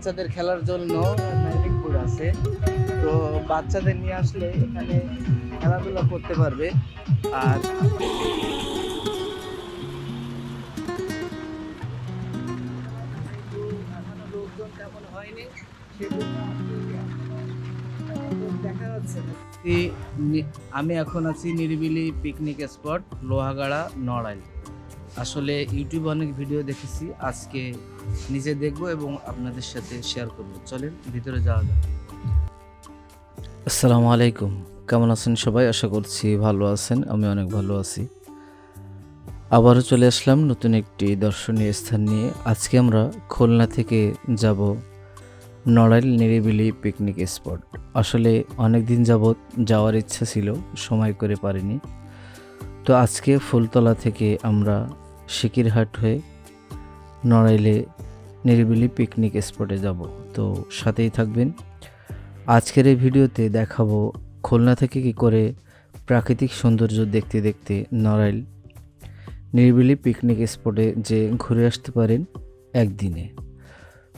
বাচ্চাদের খেলার জন্য ম্যাজিক আছে। তো বাচ্চাদের নিয়ে আসলে এখানে খেলাধুলা করতে পারবে। আর আমি এখন আছি নিরিবিলি পিকনিক স্পট লোহাগাড়া, নড়াইল। আসলে ইউটিউবে অনেক ভিডিও দেখেছি, আজকে নিজে দেখব এবং আপনাদের সাথে শেয়ার করব। চলেন, ভিতরে যাওয়া যাক। আসসালামু আলাইকুম। কেমন আছেন সবাই? আশা করছি ভালো আছেন, আমি অনেক ভালো আছি। আবারও চলে আসলাম নতুন একটি দর্শনীয় স্থান নিয়ে। আজকে আমরা খুলনা থেকে যাব নড়াইল নিরিবিলি পিকনিক স্পট আসলে অনেক দিন যাবৎ যাওয়ার ইচ্ছা ছিল, সময় করে পারিনি। তো আজকে ফুলতলা থেকে আমরা সিকিরহাট হয়ে নড়াইলে নিরিবিলি পিকনিক স্পটে যাব। তো সাথেই থাকবেন। আজকের এই ভিডিওতে দেখাবো খুলনা থেকে কি করে প্রাকৃতিক সৌন্দর্য দেখতে দেখতে নড়াইল নিরিবিলি পিকনিক স্পটে যে ঘুরে আসতে পারেন একদিনে।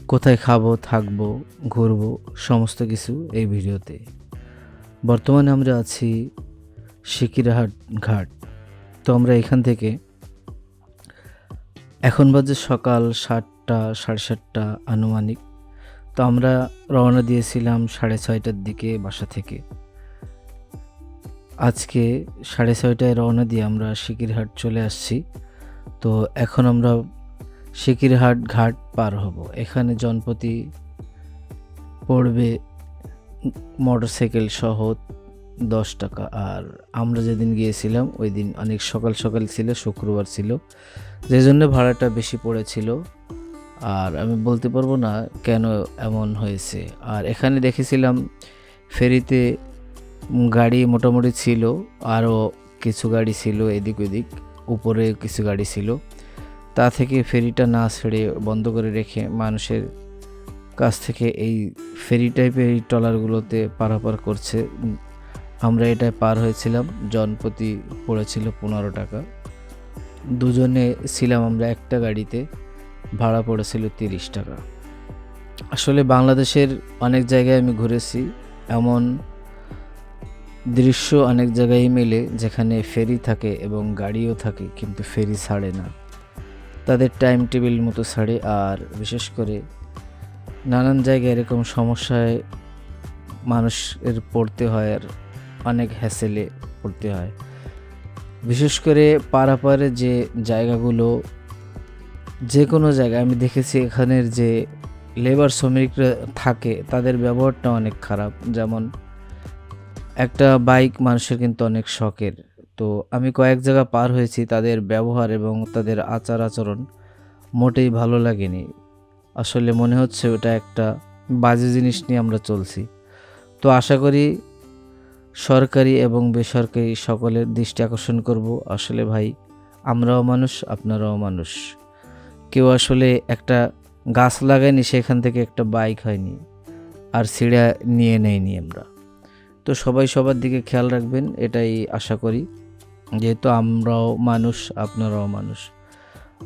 কোথায় খাব, থাকব, ঘুরবো, সমস্ত কিছু এই ভিডিওতে। বর্তমানে আমরা আছি সিকিরহাট ঘাট। তো আমরা এখান থেকে। এখন বাজে সকাল সাতটা, সাড়ে সাতটা আনুমানিক। তো আমরা রওনা দিয়েছিলাম সাড়ে ছয়টার দিকে বাসা থেকে। আজকে সাড়ে ছয়টায় রওনা দিয়ে আমরা সিকিরহাট চলে আসছি। তো এখন আমরা সিকিরহাট ঘাট পার হব। এখানে জনপ্রতি পড়বে মোটরসাইকেল সহ দশ টাকা। আর আমরা যেদিন গিয়েছিলাম ওই দিন অনেক সকাল সকাল ছিল, শুক্রবার ছিল। যে জন্য ভাড়াটা বেশি পড়েছিল। আর আমি বলতে পারব না কেন এমন হয়েছে। আর এখানে দেখেছিলাম, ফেরিতে গাড়ি মোটামুটি ছিল, আরও কিছু গাড়ি ছিল এদিক ওদিক, উপরে কিছু গাড়ি ছিল। তা থেকে ফেরিটা না ছেড়ে বন্ধ করে রেখে মানুষের কাছ থেকে এই ফেরি টাইপের এই ট্রলারগুলোতে পারাপার করছে। আমরা এটায় পার হয়েছিলাম জনপ্রতি পড়েছিল পনেরো টাকা। দুজনে ছিলাম আমরা একটা গাড়িতে, ভাড়া পড়েছিল তিরিশ টাকা। আসলে বাংলাদেশের অনেক জায়গায় আমি ঘুরেছি, এমন দৃশ্য অনেক জায়গায় মেলে যেখানে ফেরি থাকে এবং গাড়িও থাকে, কিন্তু ফেরি ছাড়ে না। তাদের টাইম টেবিল মতো ছাড়ে আর বিশেষ করে নানান জায়গায় এরকম সমস্যায় মানুষের পড়তে হয় আর অনেক হ্যাসেলে পড়তে হয়। বিশেষ করে পারাপারে যে জায়গাগুলো যে কোনো জায়গায় আমি দেখেছি এখানের যে লেবার শ্রমিকরা থাকে, তাদের ব্যবহারটা অনেক খারাপ। যেমন, একটা বাইক মানুষের কিন্তু অনেক শখের। তো আমি কয়েক জায়গা পার হয়েছি, তাদের ব্যবহার এবং তাদের আচার আচরণ মোটেই ভালো লাগেনি। আসলে মনে হচ্ছে ওটা একটা বাজে জিনিস নিয়ে আমরা চলছি। তো আশা করি সরকারি এবং বেসরকারি সকলের দৃষ্টি আকর্ষণ করব। আসলে ভাই, আমরাও মানুষ, আপনারাও মানুষ। কেউ আসলে একটা গাছ লাগায়নি, সেখান থেকে একটা বাইক হয়নি, আর সিঁড়া নিয়ে নেয়নি আমরা। তো সবাই সবার দিকে খেয়াল রাখবেন, এটাই আশা করি। যেহেতু আমরাও মানুষ, আপনারাও মানুষ।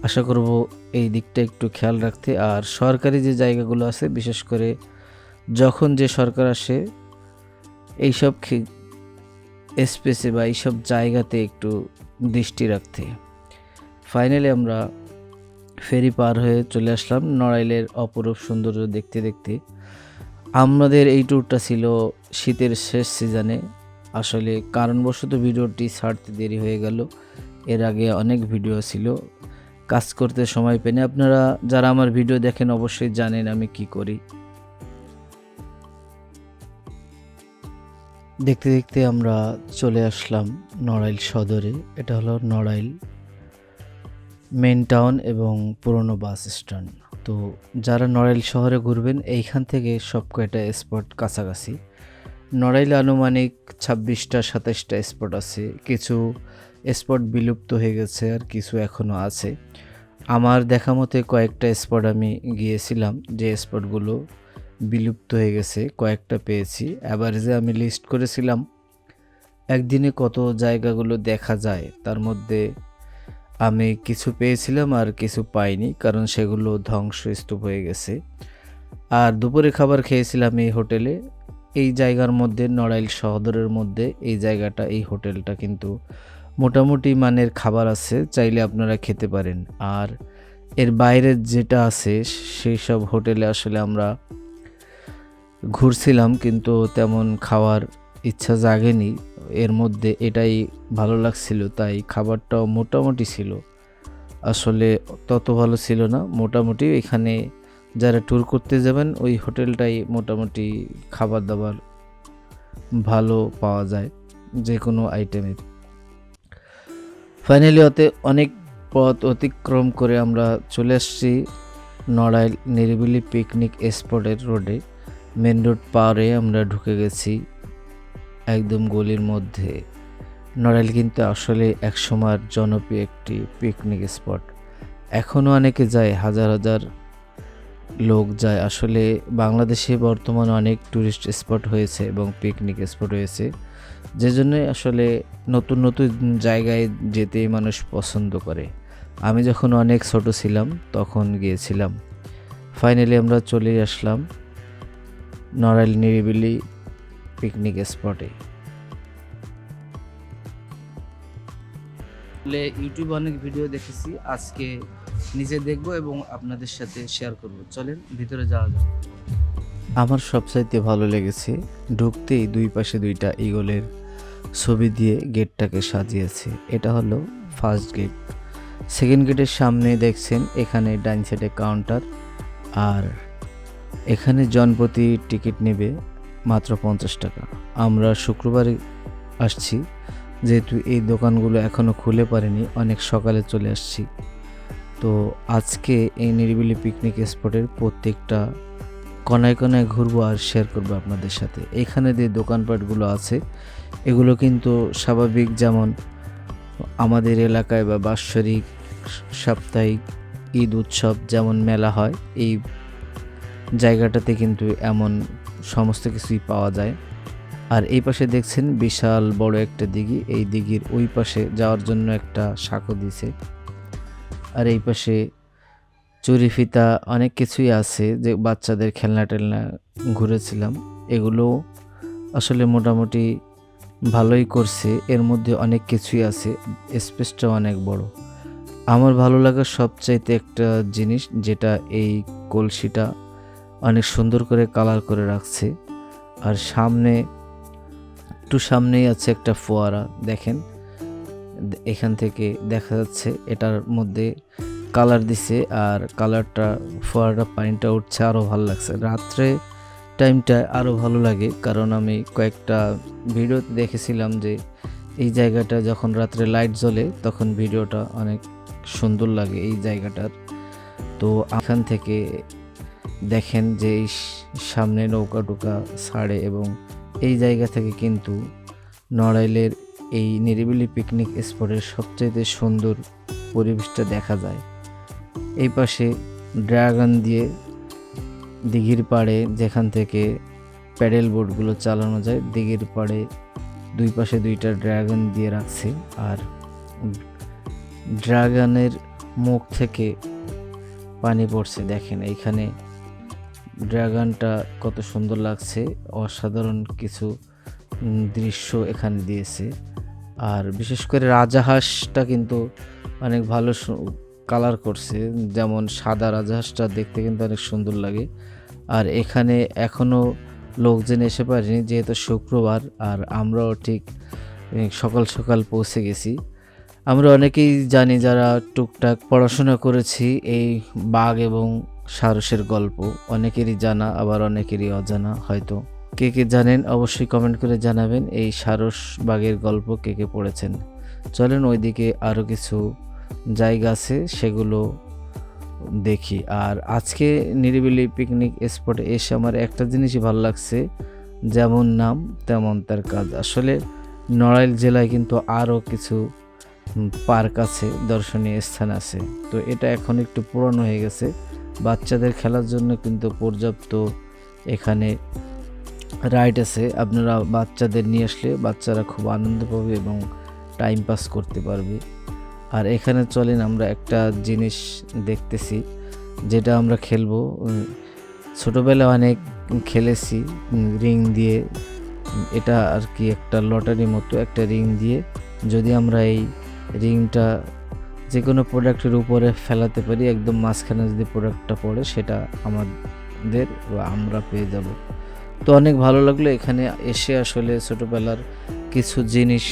আশা করব এই দিকটা একটু খেয়াল রাখতে। আর সরকারি যে জায়গাগুলো আছে, বিশেষ করে যখন যে সরকার আসে এইসব স্পেসে বা এইসব জায়গাতে একটু দৃষ্টি রাখতে। ফাইনালি আমরা ফেরি পার হয়ে চলে আসলাম নড়াইলের অপরূপ সৌন্দর্য দেখতে দেখতে। আমাদের এই ট্যুরটা ছিল শীতের শেষ সিজনে আসলে কারণবশত ভিডিওটি ছাড়তে দেরি হয়ে গেল। এর আগে অনেক ভিডিও ছিল। কাজ করতে সময় পেনে আপনারা যারা আমার ভিডিও দেখেন অবশ্যই জানেন আমি কি করি। দেখতে দেখতে আমরা চলে আসলাম নড়াইল সদরে। এটা হলো নড়াইল মেন টাউন এবং পুরনো বাস স্ট্যান্ড। তো যারা নড়াইল শহরে ঘুরবেন, এইখান থেকে সব কয়টা স্পট কাছাকাছি। নড়াইলে আনুমানিক ছাব্বিশটা সাতাশটা স্পট আছে। কিছু স্পট বিলুপ্ত হয়ে গেছে আর কিছু এখনও আছে। আমার দেখা মতে কয়েকটা স্পট আমি গিয়েছিলাম, যে স্পটগুলো বিলুপ্ত হয়ে গেছে, কয়েকটা পেয়েছি। অ্যাভারেজে আমি লিস্ট করেছিলাম, একদিনে কত জায়গাগুলো দেখা যায়, তার মধ্যে আমি কিছু পেয়েছিলাম আর কিছু পাইনি, কারণ সেগুলো ধ্বংসস্তূপ হয়ে গেছে। আর দুপুরে খাবার খেয়েছিলাম এই হোটেলে। এই জায়গার মধ্যে, নড়াইল শহরের মধ্যে, এই জায়গাটা, এই হোটেলটা কিন্তু মোটামুটি মানের খাবার আছে, চাইলে আপনারা খেতে পারেন। আর এর বাইরের যেটা আছে সেই সব হোটেলে আসলে আমরা ঘুরছিলাম, কিন্তু তেমন খাওয়ার ইচ্ছা জাগেনি। এর মধ্যে এটাই ভালো লাগছিল, তাই খাবারটাও মোটামুটি ছিল। আসলে তত ভালো ছিল না, মোটামুটি এখানে যারা ট্যুর করতে যাবেন, ওই হোটেলটাই মোটামুটি খাবার দাবার ভালো পাওয়া যায় যে কোনো আইটেমের ফাইনালি ওতে অনেক পথ অতিক্রম করে আমরা চলে আসছি নড়াইল নিরিবিলি পিকনিক স্পটের রোডে মেন রোড পারে আমরা ঢুকে গেছি একদম গলির মধ্যে। নড়াইল কিন্তু আসলে একসময়ের জনপ্রিয় একটি পিকনিক স্পট এখনও অনেকে যায়, হাজার হাজার লোক যায়। আসলে বাংলাদেশে বর্তমানে অনেক ট্যুরিস্ট স্পট হয়েছে এবং পিকনিক স্পট হয়েছে। যে জন্যই আসলে নতুন নতুন জায়গায় যেতেই মানুষ পছন্দ করে। আমি যখন অনেক ছোট ছিলাম, তখন গিয়েছিলাম। ফাইনালি আমরা চলে আসলাম। নড়াইল নিরিবিলি পিকনিক স্পটে। ইউটিউবে অনেক ভিডিও দেখেছি আজকে নিজে দেখব এবং আপনাদের সাথে শেয়ার করব। চলেন ভিতরে যাওয়া যাক। আমার সবচাইতে ভালো লেগেছে ঢুকতেই দুই পাশে দুইটা ইগলের ছবি দিয়ে গেটটাকে সাজিয়েছে। এটা হলো ফার্স্ট গেট সেকেন্ড গেটের সামনে দেখছেন এখানে ডাইন সাইডে কাউন্টার আর এখানে জনপ্রতি টিকিট নেবে মাত্র পঞ্চাশ টাকা। আমরা শুক্রবারে আসছি, যেহেতু এই দোকানগুলো এখনও খুলে পারেনি, অনেক সকালে চলে আসছি। তো আজকে এই নিরিবিলি পিকনিক স্পটের প্রত্যেকটা কনায় কনায় ঘুরবো আর শেয়ার করব আপনাদের সাথে। এখানে যে দোকানপাটগুলো আছে, এগুলো কিন্তু স্বাভাবিক যেমন আমাদের এলাকায় বা বাৎসরিক সাপ্তাহিক ঈদ উৎসব যেমন মেলা হয়, এই জায়গাটাতে কিন্তু এমন সমস্ত কিছুই পাওয়া যায়। আর এই পাশে দেখছেন বিশাল বড় একটা দিঘি। এই দিঘির ওই পাশে যাওয়ার জন্য একটা সাঁকো দিছে। আর এই পাশে চুরি ফিতা অনেক কিছুই আছে যে বাচ্চাদের খেলনা টেলনা ঘুরেছিলাম। এগুলো আসলে মোটামুটি ভালোই করছে। এর মধ্যে অনেক কিছুই আছে স্পেসটা অনেক বড়। আমার ভালো লাগার সবচাইতে একটা জিনিস যেটা এই কলসিটা অনেক সুন্দর করে কালার করে রাখছে। আর সামনে, একটু সামনেই আছে একটা ফোয়ারা, দেখেন। এখান থেকে দেখা যাচ্ছে এটার মধ্যে কালার দিছে আর কালারটা ফোয়ারাটা পানিটা উঠছে আরও ভালো লাগছে। রাত্রে টাইমটা আরও ভালো লাগে, কারণ আমি কয়েকটা ভিডিওতে দেখেছিলাম যে এই জায়গাটা যখন রাত্রে লাইট জ্বলে, তখন ভিডিওটা অনেক সুন্দর লাগে এই জায়গাটার। তো এখান থেকে দেখেন যে এই সামনে নৌকা টুকা ছাড়ে এবং এই জায়গা থেকে কিন্তু নড়াইলের এই নিরিবিলি পিকনিক স্পটের সবচাইতে সুন্দর পরিবেশটা দেখা যায়। এই পাশে ড্রাগন দিয়ে দিঘির পাড়ে যেখান থেকে প্যাডেল বোটগুলো চালানো যায়, দিঘির পাড়ে দুই পাশে দুইটা ড্রাগন দিয়ে রাখছে আর ড্রাগনের মুখ থেকে পানি পড়ছে। দেখেন এইখানে ড্রাগনটা কত সুন্দর লাগছে। অসাধারণ কিছু দৃশ্য এখানে দিয়েছে। আর বিশেষ করে রাজাহাঁসটা কিন্তু অনেক ভালো কালার করছে। যেমন সাদা রাজাহাঁসটা দেখতে কিন্তু অনেক সুন্দর লাগে। আর এখানে এখনও লোকজন এসে পারেনি, যেহেতু শুক্রবার, আর আমরাও ঠিক সকাল সকাল পৌঁছে গেছি। আমরা অনেকেই জানি যারা টুকটাক পড়াশোনা করেছি, এই বাঘ এবং সারসের গল্প। অনেকেরই জানা, আবার অনেকেরই অজানা, হয়তো। কে কে জানেন, অবশ্যই কমেন্ট করে জানাবেন এই সারস বাঘের গল্প কে কে পড়েছেন। চলেন ওইদিকে আরও কিছু জায়গা আছে, সেগুলো দেখি। আর আজকে নিরিবিলি পিকনিক স্পটে এসে আমার একটা জিনিসই ভালো লাগছে, যেমন নাম, তেমন তার কাজ। আসলে নড়াইল জেলায় কিন্তু আরও কিছু পার্ক আছে, দর্শনীয় স্থান আছে। তো এটা এখন একটু পুরনো হয়ে গেছে। বাচ্চাদের খেলার জন্য কিন্তু পর্যাপ্ত এখানে রাইড আছে। আপনারা বাচ্চাদের নিয়ে আসলে বাচ্চারা খুব আনন্দ পাবে এবং টাইম পাস করতে পারবে। আর এখানে চলেন আমরা একটা জিনিস দেখতেছি যেটা আমরা খেলব। উম, ছোটবেলায় অনেক খেলেছি রিং দিয়ে। এটা আর কি একটা লটারি মতো একটা রিং দিয়ে। যদি আমরা এই রিংটা যে কোনো প্রোডাক্টের উপরে ফেলাতে পারি, একদম মাঝখানে যদি প্রোডাক্টটা পড়ে, সেটা আমাদের আমরা পেয়ে যাব। তো অনেক ভালো লাগল এখানে এসে আসলে ছোটোবেলার কিছু জিনিস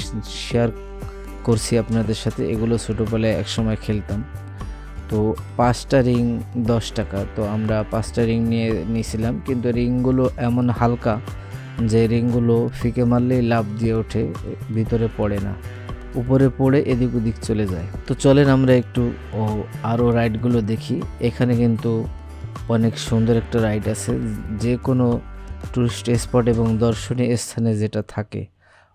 শেয়ার করছি আপনাদের সাথে। এগুলো ছোটোবেলায় একসময় খেলতাম। তো পাঁচটা রিং দশ টাকা। তো আমরা পাঁচটা রিং নিয়ে নিয়েছিলাম, কিন্তু রিংগুলো এমন হালকা যে রিংগুলো ফিকে মারলেই লাভ দিয়ে ওঠে, ভিতরে পড়ে না। উপরে পড়ে এদিক ওদিক চলে যায়। তো চলেন আমরা একটু, ও আরও রাইডগুলো দেখি। এখানে কিন্তু অনেক সুন্দর একটা রাইড আছে। যে কোনো টুরিস্ট স্পট এবং দর্শনীয় স্থানে যেটা থাকে।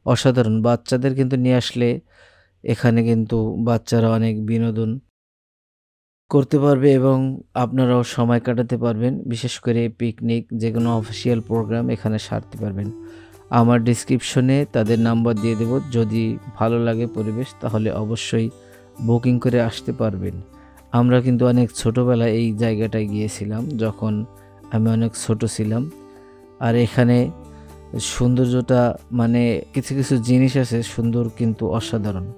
অসাধারণ। বাচ্চাদের কিন্তু নিয়ে আসলে এখানে কিন্তু বাচ্চারা অনেক বিনোদন করতে পারবে এবং আপনারাও সময় কাটাতে পারবেন। বিশেষ করে পিকনিক যে কোনো অফিসিয়াল প্রোগ্রাম এখানে সারতে পারবেন। আমার ডিসক্রিপশনে তাদের নাম্বার দিয়ে দেব। যদি ভালো লাগে পরিবেশ, তাহলে অবশ্যই বুকিং করে আসতে পারবেন। আমরা কিন্তু অনেক ছোটোবেলায় এই জায়গাটায় গিয়েছিলাম, যখন আমি অনেক ছোট ছিলাম। আর এখানে সৌন্দর্যটা মানে কিছু কিছু জিনিস আছে, সুন্দর কিন্তু অসাধারণ।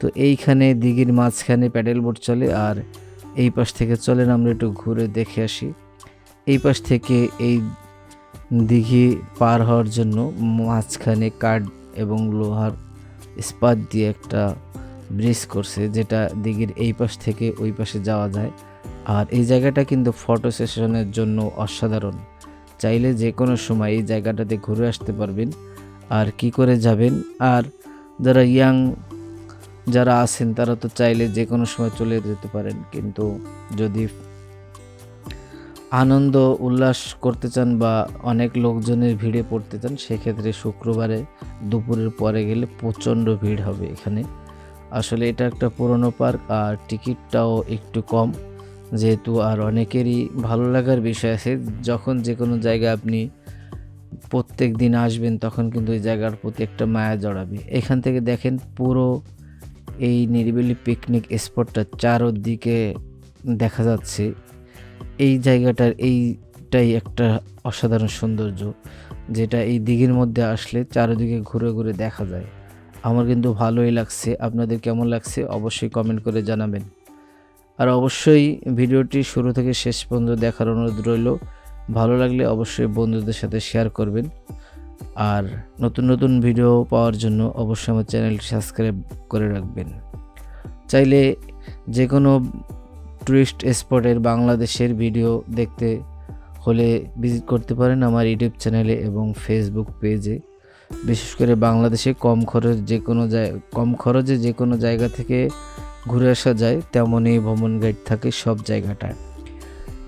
তো এইখানে দিঘির মাঝখানে প্যাডেল বোট চলে, আর এই পাশ থেকে চলেন, আমরা একটু ঘুরে দেখে আসি। এই পাশ থেকে এই দিঘি পার হওয়ার জন্য মাঝখানে কাঠ এবং লোহার ইস্পাত দিয়ে একটা ব্রিজ করছে, যেটা দিঘির এই পাশ থেকে ওই পাশে যাওয়া যায়। আর এই জায়গাটা কিন্তু ফটো সেশনের জন্য অসাধারণ। চাইলে যে কোনো সময় এই জায়গাটাতে ঘুরে আসতে পারবেন। আর কি করে যাবেন? আর যারা ইয়াং যারা আছেন, তারা তো চাইলে যে কোনো সময় চলে যেতে পারেন। কিন্তু যদি আনন্দ, উল্লাস করতে চান বা অনেক লোকজনের ভিড়ে পড়তে চান, সেক্ষেত্রে শুক্রবারে দুপুরের পরে গেলে প্রচণ্ড ভিড় হবে এখানে। আসলে এটা একটা পুরনো পার্ক, আর টিকিটটাও একটু কম। যেহেতু আর অনেকেরই ভালো লাগার বিষয় আছে, যখন যে কোনো জায়গায় আপনি প্রত্যেক দিন আসবেন, তখন কিন্তু ওই জায়গার প্রতি একটা মায়া জড়াবে। এখান থেকে দেখেন পুরো এই নিরিবিলি পিকনিক স্পটটা চারোদিকে দেখা যাচ্ছে। এই জায়গাটার এইটাই একটা অসাধারণ সৌন্দর্য, যেটা এই দিঘির মধ্যে আসলে চারিদিকে ঘুরে ঘুরে দেখা যায়। আমার কিন্তু ভালোই লাগছে। আপনাদের কেমন লাগছে অবশ্যই কমেন্ট করে জানাবেন। আর অবশ্যই ভিডিওটি শুরু থেকে শেষ পর্যন্ত দেখার অনুরোধ রইল। ভালো লাগলে অবশ্যই বন্ধুদের সাথে শেয়ার করবেন। আর নতুন নতুন ভিডিও পাওয়ার জন্য অবশ্যই আমার চ্যানেলটি সাবস্ক্রাইব করে রাখবেন। চাইলে যে কোনো টুরিস্ট স্পটের বাংলাদেশের ভিডিও দেখতে হলে ভিজিট করতে পারেন আমার ইউটিউব চ্যানেলে এবং ফেসবুক পেজে বিশেষ করে বাংলাদেশে কম খরচ যে কোনো কম খরচে যে কোনো জায়গা থেকে ঘুরে আসা যায়, তেমনই ভ্রমণ গাইড থাকে সব জায়গাটায়।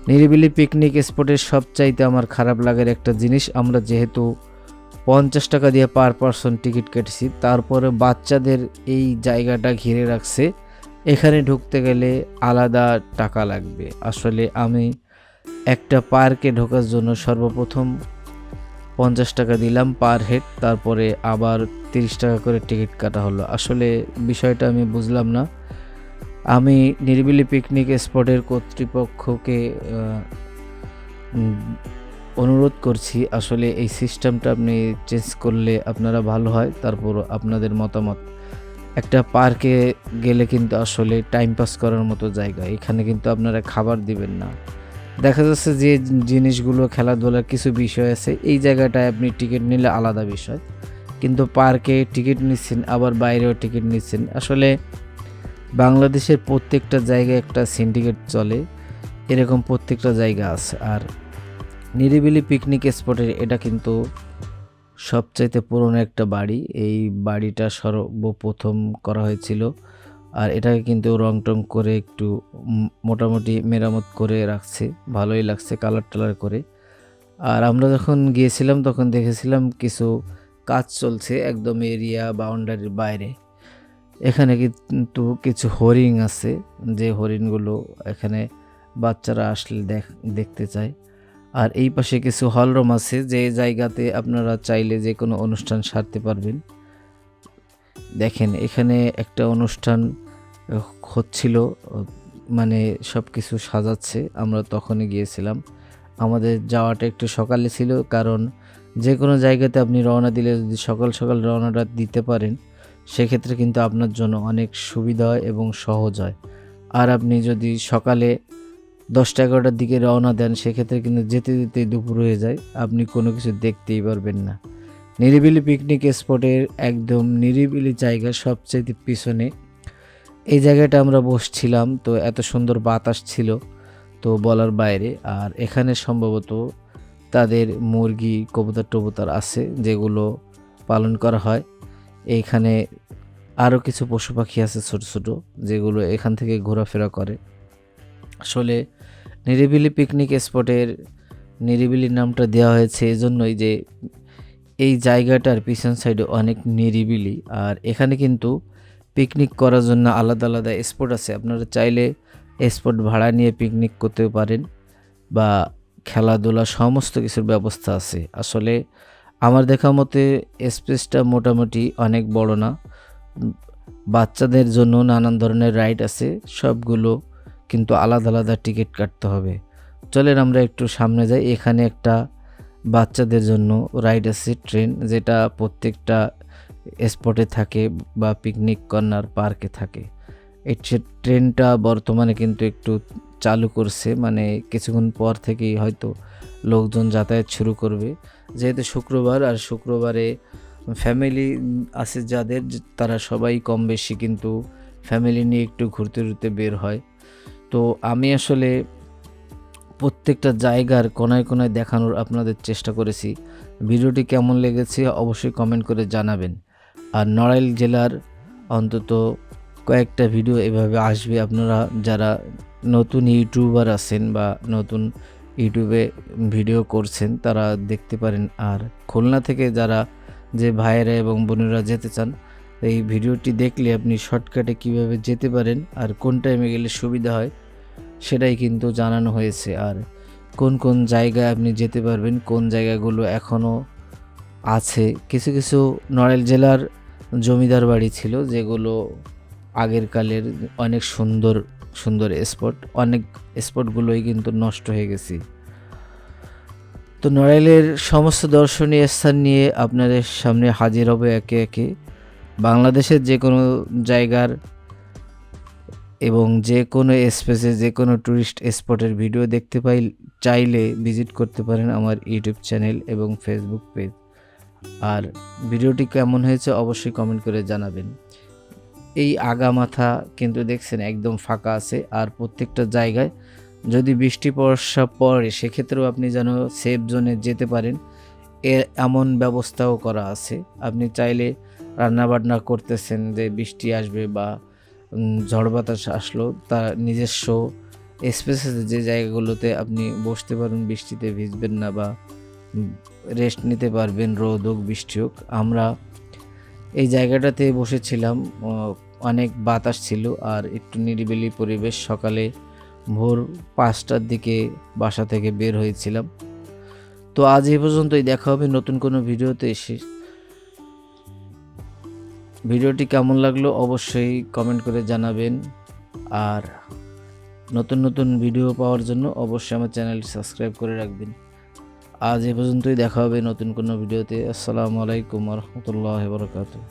নিরিবিলি পিকনিক স্পটের সবচাইতে আমার খারাপ লাগার একটা জিনিস, আমরা যেহেতু পঞ্চাশ টাকা দিয়ে পার পারসন টিকিট কেটেছি তারপরে বাচ্চাদের এই জায়গাটা ঘিরে রাখছে এখানে ঢুকতে গেলে আলাদা টাকা লাগবে। আসলে আমি একটা পার্কে ঢোকার জন্য সর্বপ্রথম পঞ্চাশ টাকা দিলাম পার হেড, তারপরে আবার তিরিশ টাকা করে টিকিট কাটা হলো। আসলে বিষয়টা আমি বুঝলাম না। আমি নিরিবিলি পিকনিক স্পটের কর্তৃপক্ষকে অনুরোধ করছি, আসলে এই সিস্টেমটা আপনি চেঞ্জ করলে আপনারা ভালো হয়, তারপর আপনাদের মতামত। একটা পার্কে গেলে কিন্তু আসলে টাইম পাস করার মতো জায়গা। এখানে কিন্তু আপনারা খাবার দিবেন না। দেখা যাচ্ছে যে জিনিসগুলো খেলাধুলার কিছু বিষয় আছে, এই জায়গাটায় আপনি টিকিট নিলে আলাদা বিষয়। কিন্তু পার্কে টিকিট নিচ্ছেন, আবার বাইরেও টিকিট নিচ্ছেন। আসলে বাংলাদেশের প্রত্যেকটা জায়গায় একটা সিন্ডিকেট চলে, এরকম প্রত্যেকটা জায়গা আছে। আর নিরিবিলি পিকনিক স্পটের এটা কিন্তু সবচাইতে পুরনো একটা বাড়ি। এই বাড়িটা সর্বপ্রথম করা হয়েছিল। আর এটাকে কিন্তু রং টং করে একটু মোটামুটি মেরামত করে রাখছে। ভালোই লাগছে কালার টালার করে। আর আমরা যখন গিয়েছিলাম, তখন দেখেছিলাম কিছু কাজ চলছে একদম এরিয়া বাউন্ডারির বাইরে। এখানে কিন্তু কিছু হরিণ আছে। যে হরিণগুলো এখানে বাচ্চারা আসলে দেখ, দেখতে চায়। আর এই পাশে কিছু হলরুম আছে, যে জায়গাতে আপনারা চাইলে যে কোনো অনুষ্ঠান সারতে পারবেন। দেখেন, এখানে একটা অনুষ্ঠান হচ্ছিল মানে সব কিছু সাজাচ্ছে, আমরা তখনই গিয়েছিলাম। আমাদের যাওয়াটা একটু সকালে ছিল, কারণ যে কোনো জায়গাতে আপনি রওনা দিলে যদি সকাল সকাল রওনাটা দিতে পারেন, সেক্ষেত্রে কিন্তু আপনার জন্য অনেক সুবিধা হয় এবং সহজ হয়। আর আপনি যদি সকালে দশটা এগারোটার দিকে রওনা দেন, সেক্ষেত্রে কিন্তু যেতে যেতে দুপুর হয়ে যায়। আপনি কোনো কিছু দেখতেই পারবেন না। নিরিবিলি পিকনিক স্পটের একদম নিরিবিলি জায়গা সবচেয়ে পিছনে। এই জায়গাটা আমরা বসছিলাম, তো এত সুন্দর বাতাস ছিল, তো বলার বাইরে। আর এখানে সম্ভবত তাদের মুরগি, কবুতর, টবুতর আছে, যেগুলো পালন করা হয়। এইখানে আরও কিছু পশু পাখি আছে ছোটো ছোটো, যেগুলো এখান থেকে ঘোরাফেরা করে। আসলে নিরিবিলি পিকনিক স্পটের নিরিবিলি নামটা দেওয়া হয়েছে এজন্যই যে এই জায়গাটার পিছন সাইডে অনেক নিরিবিলি। আর এখানে কিন্তু পিকনিক করার জন্য আলাদা আলাদা স্পট আছে। আপনারা চাইলে স্পট ভাড়া নিয়ে পিকনিক করতে পারেন বা খেলাধুলা সমস্ত কিছুর ব্যবস্থা আছে। আসলে আমার দেখা মতে স্পেসটা মোটামুটি অনেক বড় না। বাচ্চাদের জন্য নানান ধরনের রাইড আছে। সবগুলো কিন্তু আলাদা আলাদা টিকিট কাটতে হবে। চলেন আমরা একটু সামনে যাই। এখানে একটা বাচ্চাদের জন্য রাইড আছে ট্রেন যেটা প্রত্যেকটা স্পটে থাকে বা পিকনিক কর্নার পার্কে থাকে। এই ট্রে- ট্রেনটা বর্তমানে কিন্তু একটু চালু করছে মানে কিছুক্ষণ পর থেকেই হয়তো লোকজন যাতায়াত শুরু করবে। যেহেতু শুক্রবার, আর শুক্রবারে ফ্যামিলি আছে যাদের, তারা সবাই কম বেশি কিন্তু ফ্যামিলি নিয়ে একটু ঘুরতে ঘুরতে বের হয়। তো আমি আসলে প্রত্যেকটা জায়গার কোনায় কোনায় দেখানোর আপনাদের চেষ্টা করেছি। ভিডিওটি কেমন লেগেছে অবশ্যই কমেন্ট করে জানাবেন। আর নড়াইল জেলার অন্তত কয়েকটা ভিডিও এভাবে আসবে। আপনারা যারা নতুন ইউটিউবার আছেন বা নতুন ইউটিউবে ভিডিও করছেন, তারা দেখতে পারেন। আর খুলনা থেকে যারা যে ভাইয়েরা এবং বোনেরা যেতে চান, এই ভিডিওটি দেখলে আপনি শর্টকাটে কীভাবে যেতে পারেন আর কোন টাইমে গেলে সুবিধা হয় সেটাই কিন্তু জানানো হয়েছে। আর কোন কোন জায়গায় আপনি যেতে পারবেন, কোন জায়গাগুলো এখনও আছে? কিছু কিছু নড়াইল জেলার জমিদার বাড়ি ছিল, যেগুলো আগের কালের অনেক সুন্দর সুন্দর স্পট অনেক স্পটগুলোই কিন্তু নষ্ট হয়ে গেছে। তো নড়াইলের সমস্ত দর্শনীয় স্থান নিয়ে আপনাদের সামনে হাজির হবে একে একে। বাংলাদেশের যে কোনো জায়গার এবং যে কোনো স্পেসে যে কোনো ট্যুরিস্ট স্পটের ভিডিও দেখতে পাই, চাইলে ভিজিট করতে পারেন আমার ইউটিউব চ্যানেল এবং ফেসবুক পেজ আর ভিডিওটি কেমন হয়েছে অবশ্যই কমেন্ট করে জানাবেন। এই আগা মাথা কিন্তু দেখছেন একদম ফাঁকা আছে আর প্রত্যেকটা জায়গায় যদি বৃষ্টি বর্ষা পড়ে, সেক্ষেত্রেও আপনি যেন সেফ জোনে যেতে পারেন। এর এমন ব্যবস্থাও করা আছে। আপনি চাইলে রান্নাবান্না করতেছেন যে বৃষ্টি আসবে বা ঝড় বাতাস আসলো, তার নিজস্ব স্পেস যে জায়গাগুলোতে আপনি বসতে পারেন বৃষ্টিতে ভিজবেন না বা রেস্ট নিতে পারবেন, রোদ হোক, বৃষ্টি হোক। আমরা এই জায়গাটাতে বসেছিলাম অনেক বাতাস ছিল আর একটু নিরিবিলি পরিবেশ। সকালে ভোর পাঁচটার দিকে বাসা থেকে বের হয়েছিলাম। তো আজ এই পর্যন্তই, দেখা হবে নতুন কোনো ভিডিওতে। এসে ভিডিওটি কেমন লাগল অবশ্যই কমেন্ট করে জানাবেন। আর নতুন নতুন ভিডিও পাওয়ার জন্য অবশ্যই আমার চ্যানেলটি সাবস্ক্রাইব করে রাখবেন। আজ এ পর্যন্তই দেখা হবে নতুন কোনো ভিডিওতে। আসসালামু আলাইকুম রহমতুল্লাহ বরকাতুহ।